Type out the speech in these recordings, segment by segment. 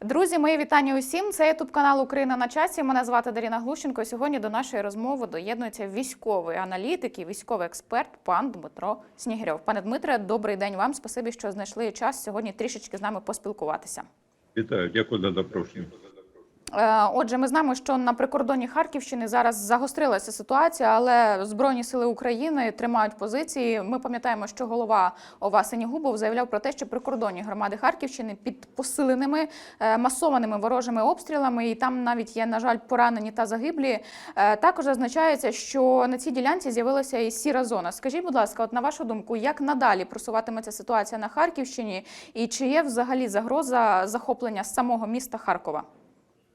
Друзі, мої вітання усім. Це ютуб канал Україна на часі. Мене звати Даріна Глущенко. Сьогодні до нашої розмови доєднується військовий аналітик і військовий експерт пан Дмитро Снігирьов. Пане Дмитре, добрий день вам. Спасибі, що знайшли час сьогодні трішечки з нами поспілкуватися. Вітаю, дякую за запрошення. Е, Отже, ми знаємо, що на прикордонні Харківщини зараз загострилася ситуація, але Збройні сили України тримають позиції. Ми пам'ятаємо, що голова ОВА Синігубов заявляв про те, що прикордонні громади Харківщини під посиленими е, масованими ворожими обстрілами, і там навіть є, на жаль, поранені та загиблі. Е, Також зазначається, що на цій ділянці з'явилася і сіра зона. Скажіть, будь ласка, от на вашу думку, як надалі просуватиметься ситуація на Харківщині, і чи є взагалі загроза захоплення самого міста Харкова?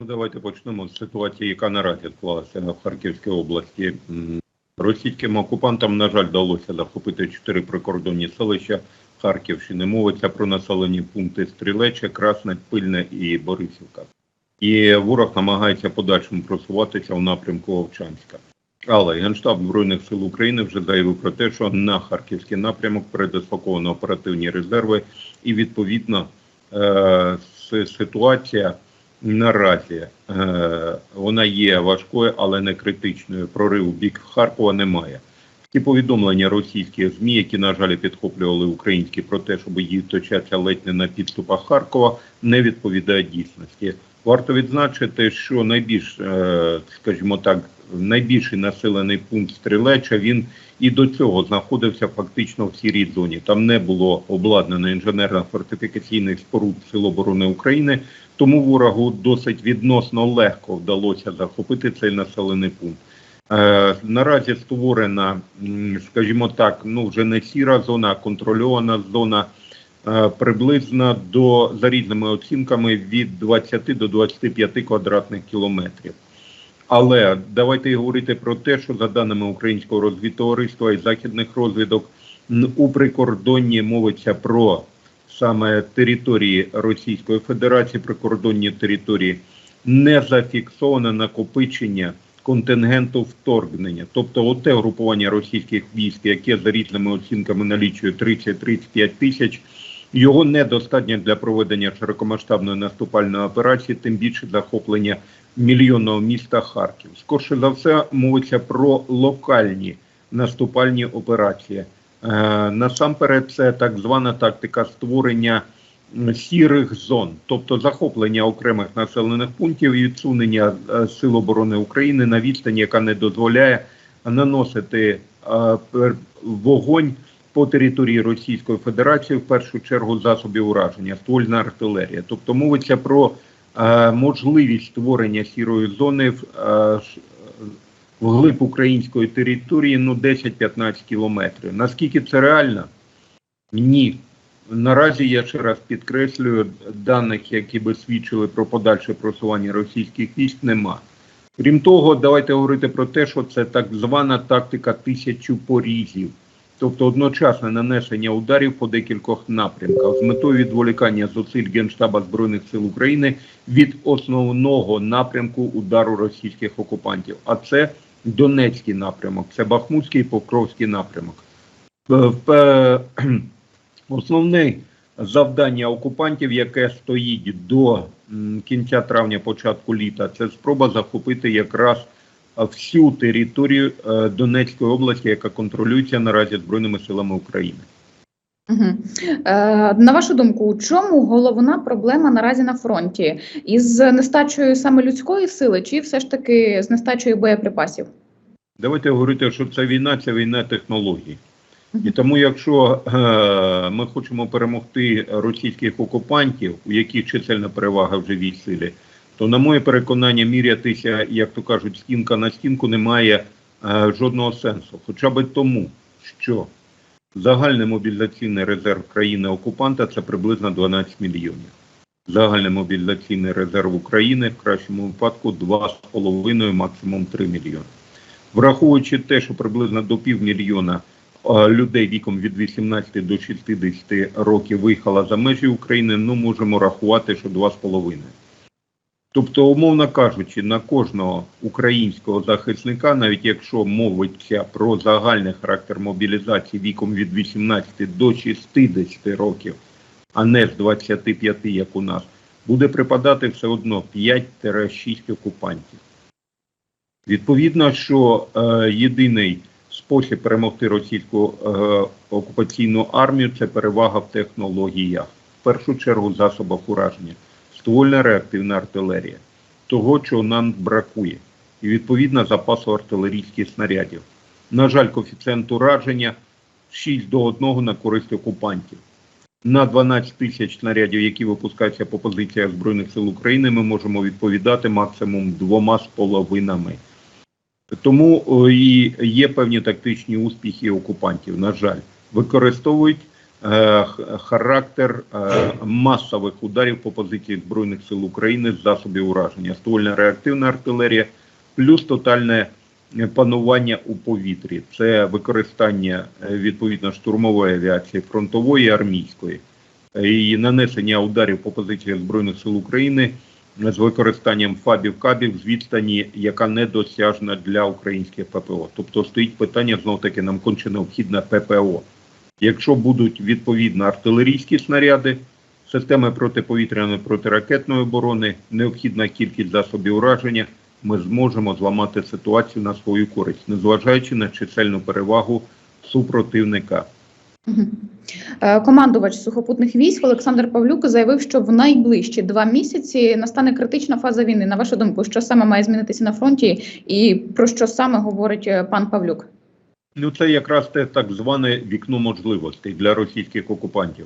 Ну, давайте почнемо з ситуації, яка наразі склалася в Харківській області. Російським окупантам, на жаль, вдалося захопити чотири прикордонні селища Харківщини. Мовиться про населені пункти Стрілече, Красне, Пильне і Борисівка. І ворог намагається подальшому просуватися в напрямку Овчанська. Але Генштаб Збройних сил України вже заявив про те, що на харківський напрямок передислоковано оперативні резерви, і відповідно е, ситуація наразі е, вона є важкою, але не критичною. Прорив у бік Харкова немає. Ті повідомлення російських ЗМІ, які, на жаль, підхоплювали українські про те, щоб її точаться ледь не на підступах Харкова, не відповідають дійсності. Варто відзначити, що найбільш, е, скажімо так, найбільший населений пункт Стрілеча він і до цього знаходився фактично в сірій зоні. Там не було обладнано інженерно-фортифікаційних споруд Сил оборони України, тому ворогу досить відносно легко вдалося захопити цей населений пункт. Е, наразі створена, скажімо так, ну вже не сіра зона, а контрольована зона. е, Приблизно до за різними оцінками від 20 до 25 квадратних кілометрів. Але давайте говорити про те, що за даними українського розвідтовариства і західних розвідок у прикордонні мовиться про саме території Російської Федерації, прикордонні території, не зафіксоване накопичення контингенту вторгнення, тобто оте групування російських військ, яке за різними оцінками налічує 30-35 тисяч. Його недостатньо для проведення широкомасштабної наступальної операції, тим більше захоплення мільйонного міста Харків. Скорше за все мовиться про локальні наступальні операції. Е, насамперед, це так звана тактика створення сірих зон, тобто захоплення окремих населених пунктів і відсунення е, сил оборони України на відстані, яка не дозволяє наносити е, вогонь по території Російської Федерації, в першу чергу засобів ураження, ствольна артилерія. Тобто мовиться про можливість створення сірої зони в, вглиб української території ну 10-15 кілометрів. Наскільки це реально? Ні. Наразі я ще раз підкреслюю, даних, які би свідчили про подальше просування російських військ, нема. Крім того, давайте говорити про те, що це так звана тактика тисячу порізів, тобто одночасне нанесення ударів по декількох напрямках з метою відволікання зусиль Генштаба Збройних сил України від основного напрямку удару російських окупантів. А це Донецький напрямок, це Бахмутський і Покровський напрямок. Е, е, Основне завдання окупантів, яке стоїть до кінця травня, початку літа, це спроба захопити якраз е, всю територію Донецької області, яка контролюється наразі Збройними силами України. Угу. Е, на вашу думку, у чому головна проблема наразі на фронті? Із нестачею саме людської сили, чи все ж таки з нестачею боєприпасів? Давайте говорити, що це війна, це війна технологій. І тому, якщо е, ми хочемо перемогти російських окупантів, у яких чисельна перевага в живій силі, то, на моє переконання, мірятися, як то кажуть, стінка на стінку немає е, жодного сенсу. Хоча б тому, що загальний мобілізаційний резерв країни-окупанта це приблизно 12 мільйонів. Загальний мобілізаційний резерв України в кращому випадку 2,5, максимум 3 мільйони. Враховуючи те, що приблизно до півмільйона людей віком від 18 до 60 років виїхала за межі України, ну можемо рахувати, що 2,5. Тобто, умовно кажучи, на кожного українського захисника, навіть якщо мовиться про загальний характер мобілізації віком від 18 до 60 років, а не з 25, як у нас, буде припадати все одно 5-6 окупантів. Відповідно, що е, єдиний спосіб перемогти російську е, окупаційну армію це перевага в технологіях. В першу чергу засобах ураження, ствольна реактивна артилерія, того, чого нам бракує, і відповідно запасу артилерійських снарядів. На жаль, коефіцієнт ураження 6 до 1 на користь окупантів. На 12 тисяч снарядів, які випускаються по позиціях Збройних сил України, ми можемо відповідати максимум двома з половинами. Тому і є певні тактичні успіхи окупантів. На жаль, використовують е, характер е, масових ударів по позиції Збройних сил України засобів ураження, ствольна реактивна артилерія, плюс тотальне е, панування у повітрі. Це використання е, відповідно штурмової авіації, фронтової, армійської е, і нанесення ударів по позиціях Збройних сил України з використанням фабів кабів з відстані, яка недосяжна для українських ППО. Тобто стоїть питання знов таки нам конче необхідне ППО. Якщо будуть відповідно артилерійські снаряди, системи протиповітряної протиракетної оборони, необхідна кількість засобів ураження, ми зможемо зламати ситуацію на свою користь, незважаючи на чисельну перевагу супротивника. Е, Командувач сухопутних військ Олександр Павлюк заявив, що в найближчі два місяці настане критична фаза війни. На вашу думку, що саме має змінитися на фронті, і про що саме говорить е, пан Павлюк? Ну, це якраз те так зване вікно можливостей для російських окупантів.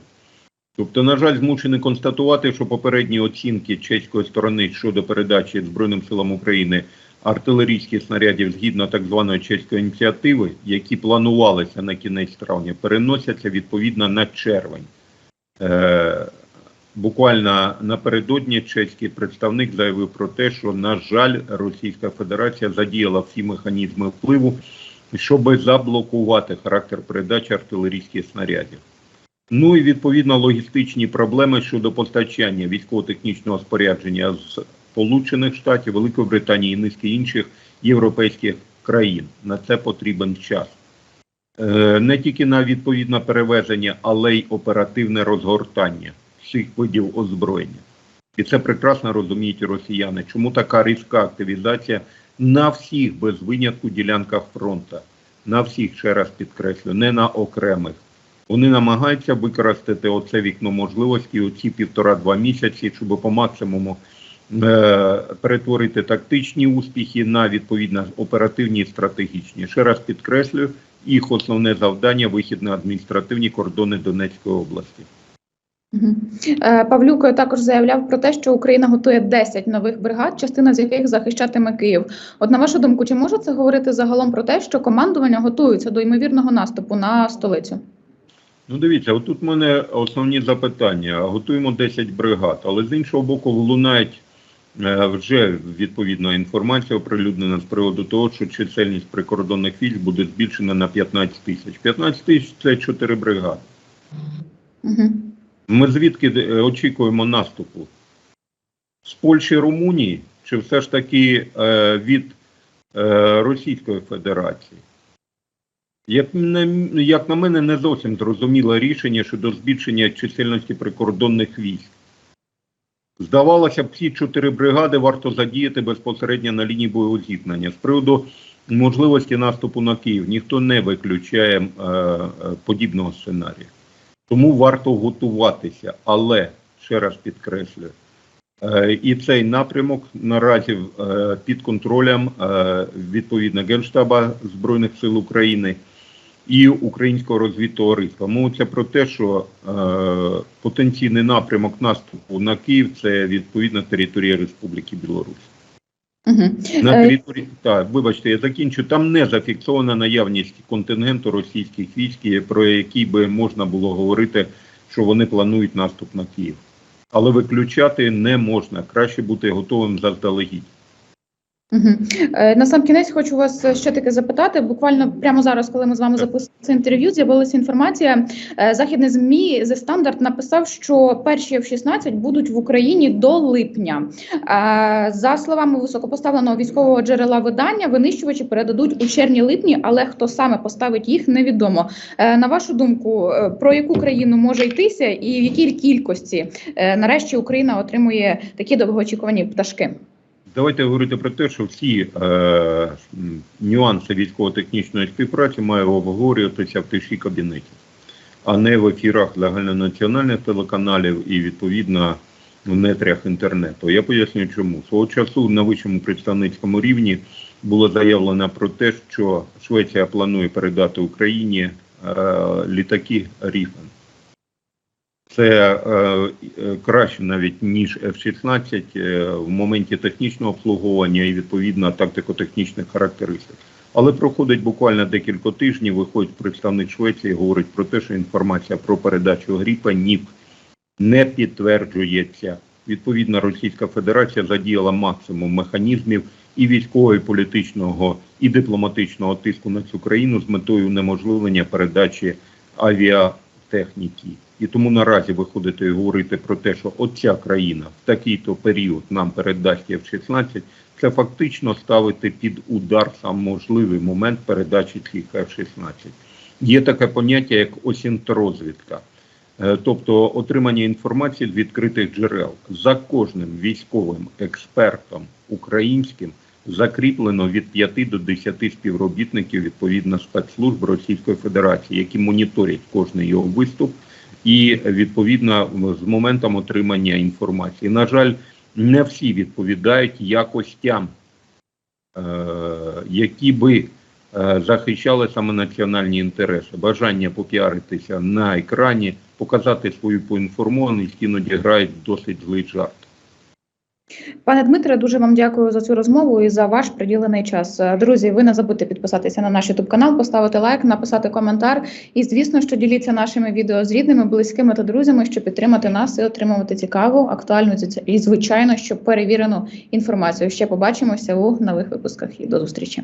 Тобто, на жаль, змушений констатувати, що попередні оцінки чеської сторони щодо передачі Збройним силам України артилерійських снарядів згідно так званої чеської ініціативи, які планувалися на кінець травня, переносяться відповідно на червень. Е, буквально напередодні чеський представник заявив про те, що, на жаль, Російська Федерація задіяла всі механізми впливу щоб заблокувати характер передачі артилерійських снарядів. Ну і відповідно логістичні проблеми щодо постачання військово-технічного спорядження з Сполучених Штатів, Великої Британії і низки інших європейських країн. На це потрібен час. Е, Не тільки на відповідне перевезення, але й оперативне розгортання всіх видів озброєння. І це прекрасно розуміють росіяни. Чому така різка активізація на всіх без винятку ділянках фронту? На всіх, ще раз підкреслю, не на окремих. Вони намагаються використати оце вікно можливості, оці півтора-два місяці, щоб по максимуму е, перетворити тактичні успіхи на відповідно оперативні і стратегічні. Ще раз підкреслю, їх основне завдання вихід на адміністративні кордони Донецької області. Е, Павлюк також заявляв про те, що Україна готує 10 нових бригад, частина з яких захищатиме Київ. От на вашу думку, чи може це говорити загалом про те, що командування готується до ймовірного наступу на столицю? Ну, дивіться, отут в мене основні запитання. Готуємо 10 бригад, але з іншого боку, лунають е, вже відповідно інформація оприлюднена з приводу того, що чисельність прикордонних військ буде збільшена на 15 тисяч. 15 тисяч це 4 бригади. Угу. Ми звідки е, очікуємо наступу? З Польщі, Румунії, чи все ж таки е, від е, Російської Федерації? Як на, як на мене, не зовсім зрозуміле рішення щодо збільшення чисельності прикордонних військ. Здавалося б, ці чотири бригади варто задіяти безпосередньо на лінії бойового зіткнення. З приводу можливості наступу на Київ ніхто не виключає е, е, подібного сценарію. Тому варто готуватися, але ще раз підкреслюю, е, і цей напрямок наразі е, під контролем е, відповідно Генштаба Збройних сил України і українського розвідтовариства. Мовиться про те, що потенційний напрямок наступу на Київ це відповідно територія Республіки Білорусь. Угу. На Е, території так, вибачте, я закінчу. Там не зафіксована наявність контингенту російських військ, про який би можна було говорити, що вони планують наступ на Київ. Але виключати не можна. Краще бути готовим заздалегідь. Угу. На сам кінець хочу вас ще таки запитати. Буквально прямо зараз, коли ми з вами записували це інтерв'ю, з'явилася інформація. Е, Західне змі The Standard написав, що перші F-16 будуть в Україні до липня. Е, За словами високопоставленого військового джерела видання, винищувачі передадуть у червні-липні, але хто саме поставить їх, невідомо. Е, На вашу думку, е, про яку країну може йтися, і в якій кількості е, нарешті Україна отримує такі довгоочікувані пташки? Давайте говорити про те, що всі е, нюанси військово-технічної співпраці мають обговорюватися в тиші кабінеті, а не в ефірах загальнонаціональних телеканалів і відповідно в нетрях інтернету. Я поясню, чому свого часу на вищому представницькому рівні було заявлено про те, що Швеція планує передати Україні е, літаки Ріфен. Це е, е, краще навіть ніж F-16 е, в моменті технічного обслуговування і відповідно тактико-технічних характеристик. Але проходить буквально декілька тижнів. Виходить представник Швеції, і говорить про те, що інформація про передачу Гріпа НІП не підтверджується. Відповідно, Російська Федерація задіяла максимум механізмів і військового, і політичного, і дипломатичного тиску на цю країну з метою унеможливлення передачі авіатехніки. І тому наразі виходити і говорити про те, що оця країна в такий-то період нам передасть F-16, це фактично ставити під удар сам можливий момент передачі цих F-16. Є таке поняття, як осінтрозвідка. Е, Тобто отримання інформації з відкритих джерел за кожним військовим експертом українським закріплено від 5 до 10 співробітників відповідно спецслужб Російської Федерації, які моніторять кожний його виступ і відповідно з моментом отримання інформації. На жаль, не всі відповідають якостям, е, які би е, захищали саме національні інтереси, бажання попіаритися на екрані, показати свою поінформованість, іноді грають досить злий жарт. Пане Дмитре, дуже вам дякую за цю розмову і за ваш приділений час. Е, Друзі, ви не забудьте підписатися на наш YouTube канал, поставити лайк, написати коментар. І звісно, що діліться нашими відео з рідними, близькими та друзями, щоб підтримати нас і отримувати цікаву, актуальну і звичайно, що перевірену інформацію. Ще побачимося у нових випусках і до зустрічі.